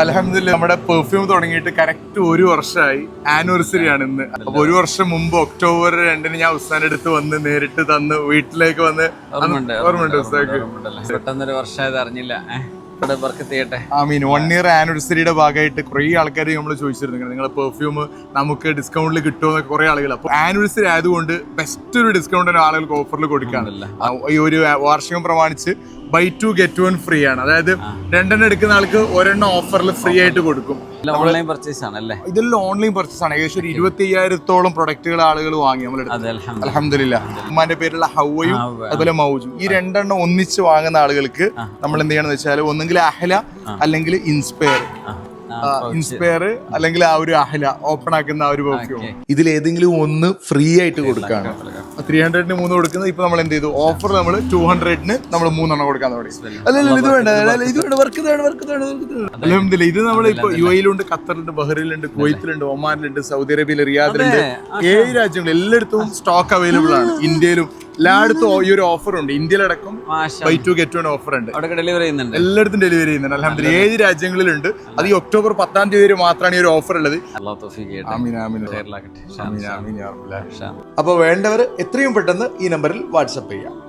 അലഹമില്ല നമ്മുടെ പെർഫ്യൂം തുടങ്ങിയിട്ട് കറക്റ്റ് ഒരു വർഷമായി ആനിവേഴ്സറി ആണ് ഇന്ന്. അപ്പൊ ഒരു വർഷം മുമ്പ് ഒക്ടോബർ രണ്ടിന് ഞാൻ ഉസ്താൻ അടുത്ത് വന്ന് നേരിട്ട് തന്ന് വീട്ടിലേക്ക് വന്ന് ഓർമ്മയുണ്ട്? പെട്ടെന്നൊരു അറിഞ്ഞില്ല. ഐ വൺ ഇയർ ആനിവേഴ്സറിയുടെ ഭാഗമായിട്ട് കുറേ ആൾക്കാർ നമ്മൾ ചോദിച്ചിരുന്നു നിങ്ങളെ പെർഫ്യൂം നമുക്ക് ഡിസ്കൗണ്ടിൽ കിട്ടുമോ കുറേ ആളുകൾ അപ്പോൾ ആനിവേഴ്സറി ആയതുകൊണ്ട് ബെസ്റ്റ് ഒരു ഡിസ്കൗണ്ടിന് ആളുകൾക്ക് ഓഫറിൽ കൊടുക്കാണല്ലോ ഈ ഒരു വാർഷികം പ്രമാണിച്ച് buy two get one free ആണ്. അതായത് രണ്ടെണ്ണം എടുക്കുന്ന ആൾക്ക് ഒരെണ്ണം ഓഫറിൽ ഫ്രീ ആയിട്ട് കൊടുക്കും. ഓൺലൈൻ പർച്ചേസ് ആണ് അല്ലേ ഇതെല്ലാം ഓൺലൈൻ പർച്ചേസ് ആണ്. ഏകദേശം ഒരു ഇരുപത്തി അയ്യായിരത്തോളം പ്രൊഡക്റ്റുകൾ ആളുകൾ വാങ്ങി നമ്മൾ. അലഹമില്ല ഉമ്മാന്റെ പേരുള്ള ഹൗവയും അതുപോലെ മൗജും. ഈ രണ്ടെണ്ണം ഒന്നിച്ച് വാങ്ങുന്ന ആളുകൾക്ക് നമ്മൾ എന്ത് ചെയ്യണമെന്ന് വെച്ചാൽ ഒന്നെങ്കിൽ അഹല അല്ലെങ്കിൽ ഇൻസ്പയർ ഇൻസ്പയർ അല്ലെങ്കിൽ ആ ഒരു അഹല ഓപ്പൺ ആക്കുന്ന ആ ഒരു പെർഫ്യൂം ഇതിൽ ഏതെങ്കിലും ഒന്ന് ഫ്രീ ആയിട്ട് കൊടുക്കാണ്. ത്രീ ഹൺഡ്രഡിന് മൂന്ന് കൊടുക്കുന്നത് ഇപ്പൊ നമ്മൾ എന്ത് ചെയ്തു? ഓഫർ നമ്മൾ ടു ഹൺഡ്രഡിന് നമ്മൾ മൂന്നെണ്ണം കൊടുക്കാൻ തുടങ്ങി. അല്ലല്ലോ ഇത് വേണ്ട. ഇത് വേണ്ട. വർക്ക് വേണ്ട വർക്ക് അലഹമില്ല ഇത് നമ്മൾ ഇപ്പൊ യു എയിലുണ്ട് ഖത്തറിലുണ്ട് ബഹ്റിലുണ്ട് കുവൈത്തിലുണ്ട് ഒമാനിലുണ്ട് സൗദി അറേബ്യയിൽ റിയാദിലുണ്ട്. ഏഴ് രാജ്യങ്ങൾ എല്ലായിടത്തും സ്റ്റോക്ക് അവൈലബിൾ ആണ്. ഇന്ത്യയിലും എല്ലായിടത്തും ഈ ഒരു ഓഫർ ഉണ്ട്. ഇന്ത്യയിലടക്കം. Buy two get one offer ഉണ്ട്. ഡെലിവറി ചെയ്യുന്നുണ്ട്. എല്ലായിടത്തും ഡെലിവറി ചെയ്യുന്നുണ്ട്. അലഹമില്ല ഏഴ് രാജ്യങ്ങളിലുണ്ട്. അത് ഈ ഒക്ടോബർ പത്താം തീയതി വരെ മാത്രമാണ് ഈ ഒരു ഓഫർ ഉള്ളത്. അപ്പൊ വേണ്ടവർ എത്രയും പെട്ടെന്ന് ഈ നമ്പറിൽ വാട്സപ്പ് ചെയ്യാം.